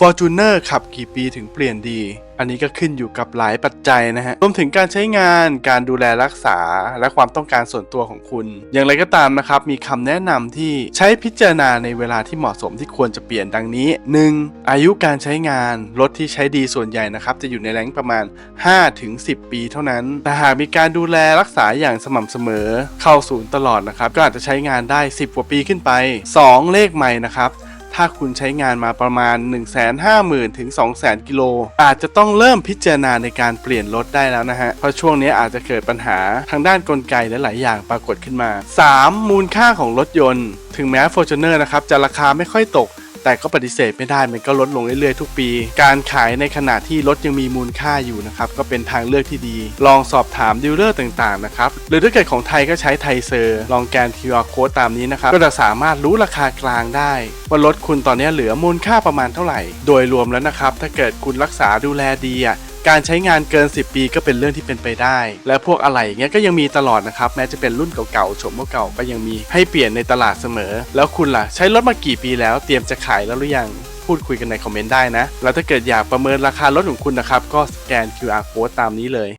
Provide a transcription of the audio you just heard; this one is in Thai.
Fortuner ขับกี่ปีถึงเปลี่ยนดี อันนี้ก็ขึ้นอยู่กับหลายปัจจัยนะฮะ รวมถึงการใช้งาน การดูแลรักษา และความต้องการส่วนตัวของคุณ อย่างไรก็ตามนะครับ มีคำแนะนำที่ใช้พิจารณาในเวลาที่เหมาะสมที่ควรจะเปลี่ยนดังนี้ 1. อายุการใช้งาน รถที่ใช้ดีส่วนใหญ่นะครับ จะอยู่ในแรงประมาณ 5-10 ปีเท่านั้น แต่หากมีการดูแลรักษาอย่างสม่ำเสมอ เข้าศูนย์ตลอดนะครับ ก็อาจจะใช้งานได้ 10 กว่าปีขึ้นไป 2. เลขใหม่นะครับ ถ้าคุณใช้งานมาประมาณ 1 5 0 0 0 0 ถึง 200,000 กิโล อาจจะต้องเริ่มพิจารณาในการเปลี่ยนรถได้แล้วนะฮะ เพราะช่วงนี้อาจจะเกิดปัญหาทางด้านกลไกและหลายอย่างปรากฏขึ้นมา 3. มูลค่าของรถยนต์ ถึงแม้ Fortuner นะครับจะราคาไม่ค่อยตก แต่ก็ปฏิเสธไม่ได้มันก็ลดลงเรื่อยๆทุกปี การขายในขณะที่รถยังมีมูลค่าอยู่นะครับก็เป็นทางเลือกที่ดี ลองสอบถามดีลเลอร์ต่างๆนะครับหรือถ้าเกิดของไทยก็ใช้ไทยเซอร์ลองแกน QR code ตามนี้นะครับก็จะสามารถรู้ราคากลางได้ ว่ารถคุณตอนนี้เหลือมูลค่าประมาณเท่าไหร่ โดยรวมแล้วนะครับถ้าเกิดคุณรักษาดูแลดีอะ การใช้งานเกิน 10 ปีก็เป็นเรื่องที่เป็นไปได้ และพวกอะไหล่เงี้ยก็ยังมีตลอดนะครับแม้จะเป็นรุ่นเก่าๆโฉมเก่าๆก็ยังมีให้เปลี่ยนในตลาดเสมอ แล้วคุณล่ะ ใช้รถมากี่ปีแล้วเตรียมจะขายแล้วหรือยังพูดคุยกันในคอมเมนต์ได้นะ แล้วถ้าเกิดอยากประเมินราคารถของคุณนะครับ ก็สแกน QR code ตามนี้เลย